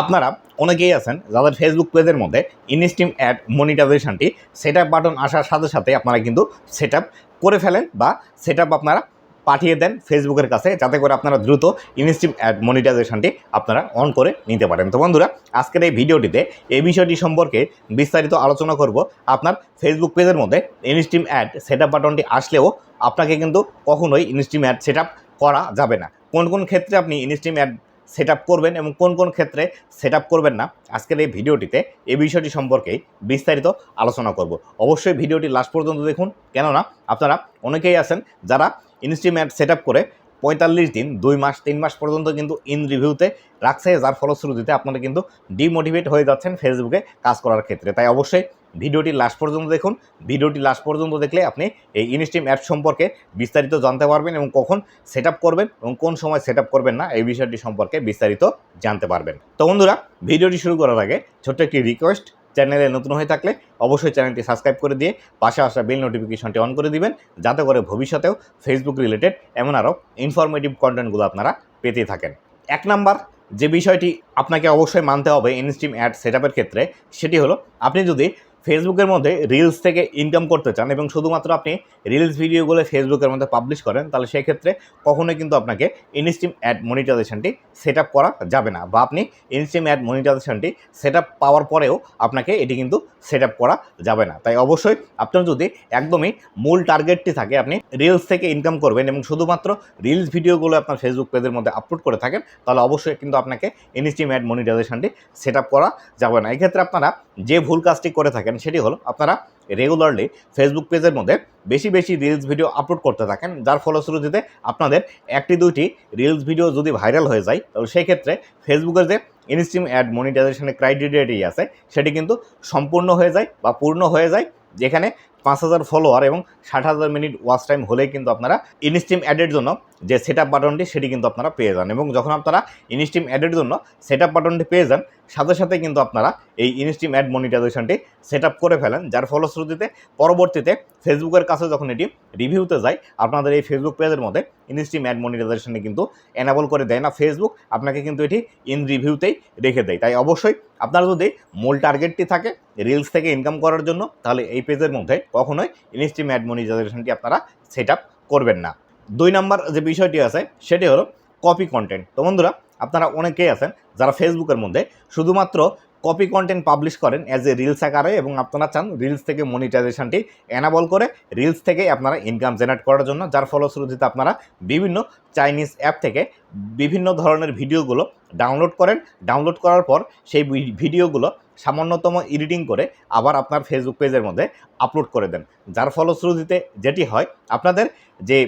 আপনারা অনেকেই আছেন যাদের ফেসবুক পেজের মধ্যে ইনস্টিম অ্যাড মনিটাইজেশনটি সেট আপ বাটন আসার সাথে সাথে আপনারা কিন্তু সেট আপ করে ফেলেন বা সেট আপ আপনারা পাঠিয়ে দেন ফেসবুকের কাছে, যাতে করে আপনারা দ্রুত ইনস্টিম অ্যাড মনিটাইজেশনটি আপনারা অন করে নিতে পারেন। তো বন্ধুরা, আজকের এই ভিডিওটিতে এই বিষয়টি সম্পর্কে বিস্তারিত আলোচনা করব। আপনার ফেসবুক পেজের মধ্যে ইনস্টিম অ্যাড সেট আপ বাটনটি আসলেও আপনাকে কিন্তু কখনোই ইনস্টিম অ্যাড সেট করা যাবে না। কোন কোন ক্ষেত্রে আপনি ইনস্টিম অ্যাড সেট করবেন এবং কোন কোন ক্ষেত্রে সেট করবেন না, আজকের এই ভিডিওটিতে এই বিষয়টি সম্পর্কে বিস্তারিত আলোচনা করব। অবশ্যই ভিডিওটি লাস্ট পর্যন্ত দেখুন, কেননা আপনারা অনেকেই আছেন যারা ইনস্টিমেট সেট করে পঁয়তাল্লিশ দিন, দুই মাস, তিন মাস পর্যন্ত কিন্তু ইন রিভিউতে রাখছে, যার ফলশ্রুতিতে আপনারা কিন্তু ডিমোটিভেট হয়ে যাচ্ছেন ফেসবুকে কাজ করার ক্ষেত্রে। তাই অবশ্যই ভিডিওটি লাস্ট পর্যন্ত দেখুন। ভিডিওটি লাস্ট পর্যন্ত দেখলে আপনি এই ইনস্টিম অ্যাপ সম্পর্কে বিস্তারিত জানতে পারবেন এবং কখন সেট করবেন এবং কোন সময় সেট করবেন না, এই বিষয়টি সম্পর্কে বিস্তারিত জানতে পারবেন। তো বন্ধুরা, ভিডিওটি শুরু করার আগে ছোট্ট একটি রিকোয়েস্ট চ্যানেলে নতুন হয়ে থাকলে অবশ্যই চ্যানেলটি সাবস্ক্রাইব করে দিয়ে পাশে আসা বেল নোটিফিকেশনটি অন করে দিবেন, যাতে করে ভবিষ্যতেও ফেসবুক রিলেটেড এমন আরও ইনফরমেটিভ কন্টেন্টগুলো আপনারা পেতে থাকেন। এক নাম্বার, যে বিষয়টি আপনাকে অবশ্যই মানতে হবে ইনস্টিম অ্যাড সেট ক্ষেত্রে, সেটি হলো আপনি যদি ফেসবুকের মধ্যে রিলস থেকে ইনকাম করতে চান এবং শুধুমাত্র আপনি রিলস ভিডিওগুলো ফেসবুকের মধ্যে পাবলিশ করেন, তাহলে সেই ক্ষেত্রে কখনোই কিন্তু আপনাকে ইনস্টিম অ্যাড মনিটাইজেশনটি সেট আপ করা যাবে না বা আপনি ইনস্টিম অ্যাড মনিটাইজেশনটি সেট আপ পাওয়ার পরেও আপনাকে এটি কিন্তু সেট আপ করা যাবে না। তাই অবশ্যই আপনার যদি একদমই মূল টার্গেটটি থাকে, আপনি রিলস থেকে ইনকাম করবেন এবং শুধুমাত্র রিলস ভিডিওগুলো আপনার ফেসবুক পেজের মধ্যে আপলোড করে থাকেন, তাহলে অবশ্যই কিন্তু আপনাকে ইনস্টিম অ্যাড মনিটাইজেশনটি সেট আপ করা যাবে না। এক্ষেত্রে আপনারা যে ভুল কাজটি করে থাকেন সেটি হলো আপনারা রেগুলারলি ফেসবুক পেজের মধ্যে বেশি বেশি রিলস ভিডিও আপলোড করতে থাকেন, যার ফলশ্রুতিতে আপনাদের একটি দুইটি রিলস ভিডিও যদি ভাইরাল হয়ে যায়, তাহলে সেই ক্ষেত্রে ফেসবুকের যে ইনস্টিম অ্যাড মনিটাইজেশনের ক্রাইটেরিয়াটি আছে, সেটি কিন্তু সম্পূর্ণ হয়ে যায় বা পূর্ণ হয়ে যায়, যেখানে পাঁচ হাজার ফলোয়ার এবং ষাট হাজার মিনিট ওয়াচ টাইম হলেই কিন্তু আপনারা ইনস্টিম অ্যাডের জন্য যে সেট আপ বাটনটি সেটি কিন্তু আপনারা পেয়ে যান। এবং যখন আপনারা ইনস্টিম অ্যাডের জন্য সেট আপ বাটনটি পেয়ে যান সাথে সাথে কিন্তু আপনারা এই ইনস্টিম অ্যাড মনিটাইজেশনটি সেট আপ করে ফেলেন, যার ফলশ্রুতিতে পরবর্তীতে ফেসবুকের কাছে যখন এটি রিভিউতে যায়, আপনাদের এই ফেসবুক পেজের মধ্যে ইনস্টিম অ্যাড মনিটাইজেশনে কিন্তু এনাবল করে দেয় না। ফেসবুক আপনাকে কিন্তু এটি ইন রিভিউতেই রেখে দেয়। তাই অবশ্যই আপনার যদি মূল টার্গেটটি থাকে রিলস থেকে ইনকাম করার জন্য, তাহলে এই পেজের মধ্যে কখনোই ইনস্টিম অ্যাড মনিটাইজেশনটি আপনারা সেট আপ করবেন না। দুই নাম্বার যে বিষয়টি আছে, সেটি হলো কপি কন্টেন্ট তো বন্ধুরা আপনারা অনেকেই আছেন যারা ফেসবুকের মধ্যে শুধুমাত্র কপি কন্টেন্ট পাবলিশ করেন অ্যাজ এ রিলস আকারে এবং আপনারা চান রিলস থেকে মনিটাইজেশনটি এনাবল করে রিলস থেকেই আপনারা ইনকাম জেনারেট করার জন্য, যার ফলশ্রুতিতে আপনারা বিভিন্ন চাইনিজ অ্যাপ থেকে বিভিন্ন ধরনের ভিডিওগুলো ডাউনলোড করেন। ডাউনলোড করার পর সেই ভিডিওগুলো সামান্যতম এডিটিং করে আবার আপনার ফেসবুক পেজের মধ্যে আপলোড করে দেন। যার ফলশ্রুতিতে যেটি হয়, আপনাদের যে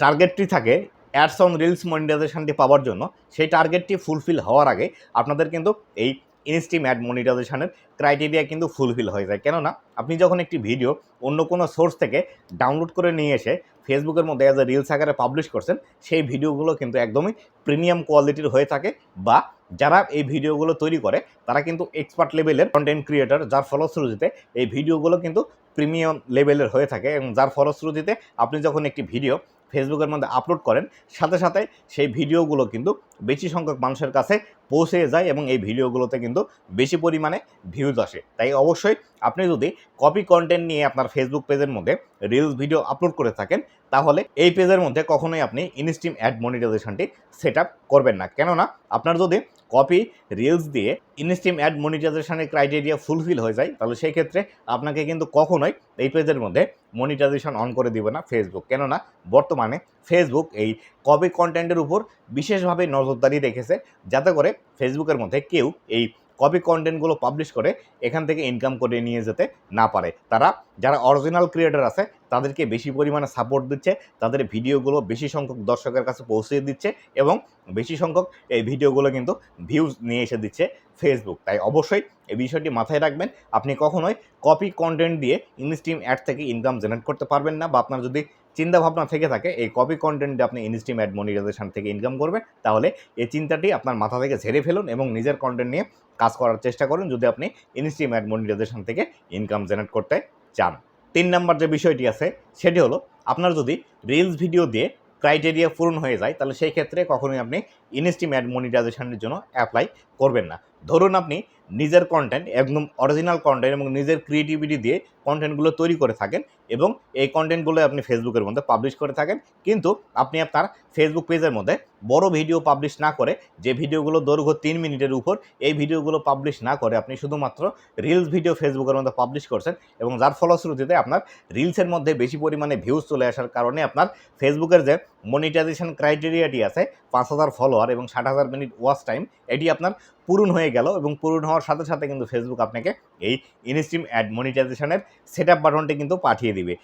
টার্গেটটি থাকে অ্যাডস অন রিলস মনিটাইজেশনটি পাওয়ার জন্য সেই টার্গেটটি ফুলফিল হওয়ার আগে আপনাদের কিন্তু এই ইনস্টিম অ্যাড মনিটাইজেশনের ক্রাইটেরিয়া কিন্তু ফুলফিল হয়ে যায়। কেননা আপনি যখন একটি ভিডিও অন্য কোনো সোর্স থেকে ডাউনলোড করে নিয়ে এসে ফেসবুকের মধ্যে অ্যাজ এ রিলস আকারে পাবলিশ করছেন, সেই ভিডিওগুলো কিন্তু একদমই প্রিমিয়াম কোয়ালিটির হয়ে থাকে বা যারা এই ভিডিওগুলো তৈরি করে, তারা কিন্তু এক্সপার্ট লেভেলের কন্টেন্ট ক্রিয়েটর যার ফলশ্রুতিতে এই ভিডিওগুলো কিন্তু প্রিমিয়াম লেভেলের হয়ে থাকে এবং যার ফলশ্রুতিতে আপনি যখন একটি ভিডিও ফেসবুকের মধ্যে আপলোড করেন, সাথে সাথে সেই ভিডিওগুলো কিন্তু বেশি সংখ্যক মানুষের কাছে পৌঁছে যায় এবং এই ভিডিওগুলোতে কিন্তু বেশি পরিমাণে ভিউজ আসে। তাই অবশ্যই আপনি যদি কপি কন্টেন্ট নিয়ে আপনার ফেসবুক পেজের মধ্যে রিলস ভিডিও আপলোড করে থাকেন তাহলে এই পেজের মধ্যে কখনোই আপনি ইনস্টিম অ্যাড মনিটাইজেশনটি সেট আপ করবেন না। কেননা, আপনার যদি কপি রিলস দিয়ে ইনস্টিম অ্যাড মনিটাইজেশনের ক্রাইটেরিয়া ফুলফিল হয়ে যায়, তাহলে সেই ক্ষেত্রে আপনাকে কিন্তু কখনোই এই পেজের মধ্যে মনিটাইজেশন অন করে দিবে না ফেসবুক কেননা, বর্তমানে ফেসবুক এই কপি কন্টেন্টের উপর বিশেষভাবে নজরদারি রেখেছে, যাতে করে ফেসবুকের মধ্যে কেউ এই কপি কন্টেন্টগুলো পাবলিশ করে এখান থেকে ইনকাম করে নিয়ে যেতে না পারে। তারা, যারা অরিজিনাল ক্রিয়েটার আছে, তাদেরকে বেশি পরিমাণে সাপোর্ট দিচ্ছে, তাদের ভিডিওগুলো বেশি সংখ্যক দর্শকের কাছে পৌঁছে দিচ্ছে এবং বেশি সংখ্যক এই ভিডিওগুলো কিন্তু ভিউজ নিয়ে এসে দিচ্ছে ফেসবুক তাই অবশ্যই এই বিষয়টি মাথায় রাখবেন। আপনি কখনোই কপি কন্টেন্ট দিয়ে ইনস্টিম অ্যাড থেকে ইনকাম জেনারেট করতে পারবেন না বা আপনার যদি চিন্তা ভাবনা থেকে থাকে, এই কপি কন্টেন্ট আপনি ইনস্টিম অ্যাড মনিটাইজেশন থেকে ইনকাম করবেন, তাহলে এই চিন্তাটি আপনার মাথা থেকে ঝেড়ে ফেলুন এবং নিজের কন্টেন্ট নিয়ে কাজ করার চেষ্টা করুন যদি আপনি ইনস্টিম অ্যাড মনিটাইজেশন থেকে ইনকাম জেনারেট করতে চান। তিন নম্বর যে বিষয়টি আছে, সেটি হলো আপনার যদি রিলস ভিডিও দিয়ে ক্রাইটেরিয়া পূরণ হয়ে যায়, তাহলে সেই ক্ষেত্রে কখনোই আপনি ইনস্টিম অ্যাড মনিটাইজেশনের জন্য অ্যাপ্লাই করবেন না। ধরুন আপনি নিজের কন্টেন্ট একদম অরিজিনাল কন্টেন্ট এবং নিজের ক্রিয়েটিভিটি দিয়ে কন্টেন্টগুলো তৈরি করে থাকেন এবং এই কন্টেন্টগুলো আপনি ফেসবুকের মধ্যে পাবলিশ করে থাকেন। কিন্তু আপনি আপনার ফেসবুক পেজের মধ্যে বড় ভিডিও পাবলিশ না করে, যে ভিডিওগুলো দৈর্ঘ্য তিন মিনিটের উপর, এই ভিডিওগুলো পাবলিশ না করে আপনি শুধুমাত্র রিলস ভিডিও ফেসবুকের মধ্যে পাবলিশ করছেন এবং যার ফলশ্রুতিতে আপনার রিলসের মধ্যে বেশি পরিমাণে ভিউজ চলে আসার কারণে আপনার ফেসবুকের যে মনিটাইজেশন ক্রাইটেরিয়াটি আছে, পাঁচ হাজার ফলোয়ার এবং ষাট হাজার মিনিট ওয়াচ টাইম এটি আপনার পূরণ হয়ে গেল এবং পূরণ হওয়ার সাথে সাথে কিন্তু ফেসবুক আপনাকে এই ইনস্ট্রিম অ্যাড মনিটাইজেশনের সেট আপ বাটনটি কিন্তু পাঠিয়ে দিবে।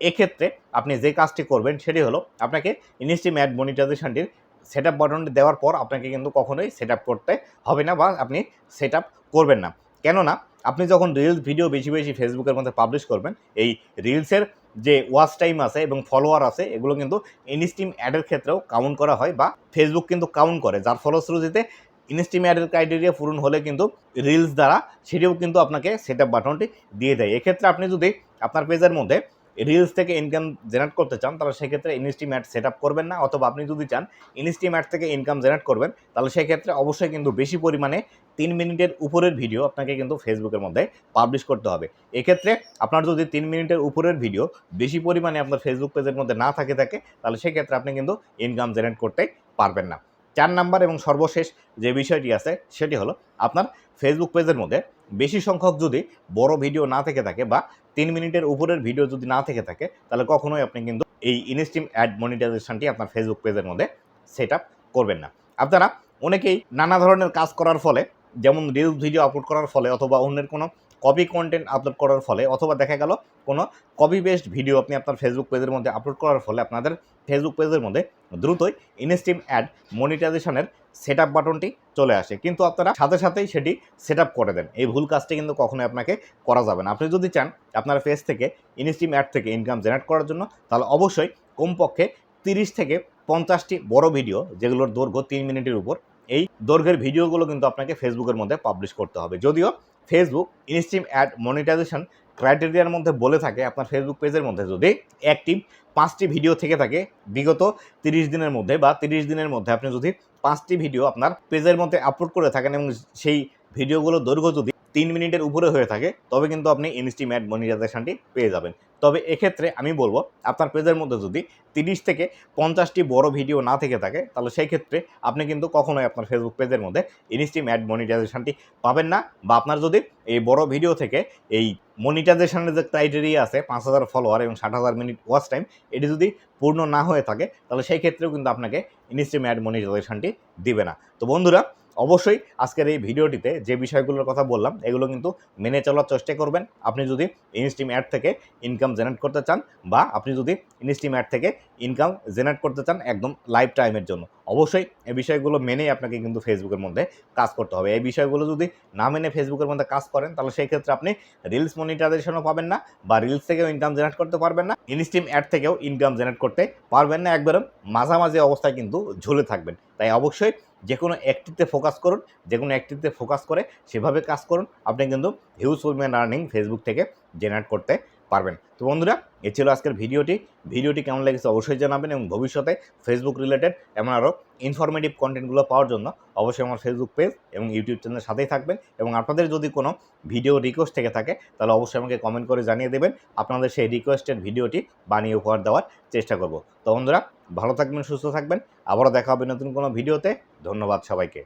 এক্ষেত্রে আপনি যে কাজটি করবেন সেটি হলো আপনাকে ইনস্ট্রিম অ্যাড মনিটাইজেশনটির সেট আপ বাটনটি দেওয়ার পর আপনাকে কিন্তু কখনোই সেট আপ করতে হবে না বা আপনি সেট আপ করবেন না। কেননা আপনি যখন রিলস ভিডিও বেশি বেশি ফেসবুকের মধ্যে পাবলিশ করবেন, এই রিলসের যে ওয়াচ টাইম আছে এবং ফলোয়ার আছে, এগুলো কিন্তু ইনস্টিম অ্যাডের ক্ষেত্রেও কাউন্ট করা হয় বা ফেসবুক কিন্তু কাউন্ট করে। যার ফলশ্রুতিতে ইনস্টিম অ্যাডের ক্রাইটেরিয়া পূরণ হলে কিন্তু রিলস দ্বারা সেটিও কিন্তু আপনাকে সেট আপ বাটনটি দিয়ে দেয়। এক্ষেত্রে আপনি যদি আপনার পেজের মধ্যে রিলস থেকে ইনকাম জেনারেট করতে চান, তাহলে সেক্ষেত্রে ইনস্টিম অ্যাড সেট আপ করবেন না। অথবা আপনি যদি চান ইনস্টিম অ্যাড থেকে ইনকাম জেনারেট করবেন, তাহলে সেক্ষেত্রে অবশ্যই কিন্তু বেশি পরিমাণে তিন মিনিটের উপরের ভিডিও আপনাকে কিন্তু ফেসবুকের মধ্যে পাবলিশ করতে হবে। এক্ষেত্রে আপনার যদি তিন মিনিটের উপরের ভিডিও বেশি পরিমাণে আপনার ফেসবুক পেজের মধ্যে না থাকে থাকে, তাহলে সেক্ষেত্রে আপনি কিন্তু ইনকাম জেনারেট করতে পারবেন না। চার নাম্বার এবং সর্বশেষ যে বিষয়টি আছে, সেটি হলো আপনার ফেসবুক পেজের মধ্যে বেশি সংখ্যক যদি বড় ভিডিও না থেকে থাকে বা তিন মিনিটের উপরের ভিডিও যদি না থেকে থাকে, তাহলে কখনোই আপনি কিন্তু এই ইনস্টিম অ্যাড মনিটাইজেশনটি আপনার ফেসবুক পেজের মধ্যে সেট করবেন না। আপনারা অনেকেই নানা ধরনের কাজ করার ফলে, যেমন রিলস ভিডিও আপলোড করার ফলে অথবা অন্যের কোনো কপি কন্টেন্ট আপলোড করার ফলে, অথবা দেখা গেল কোনো কপি বেসড ভিডিও আপনি আপনার ফেসবুক পেজের মধ্যে আপলোড করার ফলে আপনাদের ফেসবুক পেজের মধ্যে দ্রুতই ইনস্টিম অ্যাড মনিটাইজেশনের সেট আপ বাটনটি চলে আসে। কিন্তু আপনারা সাথে সাথেই সেটি সেট আপ করে দেন। এই ভুল কাজটি কিন্তু কখনোই আপনাকে করা যাবে না। আপনি যদি চান আপনার পেজ থেকে ইনস্টিম অ্যাড থেকে ইনকাম জেনারেট করার জন্য, তাহলে অবশ্যই কমপক্ষে তিরিশ থেকে পঞ্চাশটি বড় ভিডিও যেগুলোর দৈর্ঘ্য তিন মিনিটের উপর, এই দৈর্ঘ্যের ভিডিওগুলো কিন্তু আপনাকে ফেসবুকের মধ্যে পাবলিশ করতে হবে। যদিও ফেসবুক ইনস্টিম অ্যাড মনিটাইজেশন ক্রাইটেরিয়ার মধ্যে বলে থাকে, আপনার ফেসবুক পেজের মধ্যে যদি অ্যাক্টিভ পাঁচটি ভিডিও থেকে থাকে, বিগত তিরিশ দিনের মধ্যে বা তিরিশ দিনের মধ্যে আপনি যদি পাঁচটি ভিডিও আপনার পেজের মধ্যে আপলোড করে থাকেন এবং সেই ভিডিওগুলোর দৈর্ঘ্য যদি তিন মিনিটের উপরে হয়ে থাকে, তবে কিন্তু আপনি ইনস্টিম অ্যাড মনিটাইজেশনটি পেয়ে যাবেন। তবে এক্ষেত্রে আমি বলব, আপনার পেজের মধ্যে যদি তিরিশ থেকে পঞ্চাশটি বড় ভিডিও না থেকে থাকে, তাহলে সেই ক্ষেত্রে আপনি কিন্তু কখনোই আপনার ফেসবুক পেজের মধ্যে ইনস্টিম অ্যাড মনিটাইজেশনটি পাবেন না বা আপনার যদি এই বড় ভিডিও থেকে এই মনিটাইজেশনের যে ক্রাইটেরিয়া আছে, পাঁচ হাজার ফলোয়ার এবং ষাট হাজার মিনিট ওয়াচ টাইম এটি যদি পূর্ণ না হয়ে থাকে, তাহলে সেই ক্ষেত্রেও কিন্তু আপনাকে ইনস্ট্রিম অ্যাড মনিটাইজেশনটি দিবে না। তো বন্ধুরা অবশ্যই আজকের এই ভিডিওটিতে যে বিষয়গুলোর কথা বললাম, এগুলো কিন্তু মেনে চলার চেষ্টা করবেন। আপনি যদি ইনস্টিম অ্যাড থেকে ইনকাম জেনারেট করতে চান বা আপনি যদি ইনস্টিম অ্যাড থেকে ইনকাম জেনারেট করতে চান একদম লাইফ টাইমের জন্য, অবশ্যই এই বিষয়গুলো মেনেই আপনাকে কিন্তু ফেসবুকের মধ্যে কাজ করতে হবে। এই বিষয়গুলো যদি না মেনে ফেসবুকের মধ্যে কাজ করেন, তাহলে সেই ক্ষেত্রে আপনি রিলস মনিটাইজেশনও পাবেন না বা রিলস থেকেও ইনকাম জেনারেট করতে পারবেন না। ইনস্টিম অ্যাড থেকেও ইনকাম জেনারেট করতে পারবেন না, একবারে মাঝামাঝি অবস্থায় কিন্তু ঝুলে থাকবেন। তাই অবশ্যই যে কোনো একটিতে ফোকাস করুন, যে কোনো একটিতে ফোকাস করে সেভাবে কাজ করুন। আপনি কিন্তু হিউজ পরিমাণ আর্নিং ফেসবুক থেকে জেনারেট করতে পারবেন। তো বন্ধুরা, এ ছিল আজকের ভিডিওটি। ভিডিওটি কেমন লেগেছে অবশ্যই জানাবেন এবং ভবিষ্যতে ফেসবুক রিলেটেড এমন আরও ইনফরমেটিভ কন্টেন্টগুলো পাওয়ার জন্য অবশ্যই আমার ফেসবুক পেজ এবং ইউটিউব চ্যানেলের সাথেই থাকবেন এবং আপনাদের যদি কোনো ভিডিও রিকোয়েস্ট থেকে থাকে, তাহলে অবশ্যই আমাকে কমেন্ট করে জানিয়ে দেবেন। আপনাদের সেই রিকোয়েস্টের ভিডিওটি বানিয়ে উপহার দেওয়ার চেষ্টা করব। তো বন্ধুরা, ভালো থাকবেন, সুস্থ থাকবেন। আবারও দেখা হবে নতুন কোনো ভিডিওতে ধন্যবাদ সবাইকে।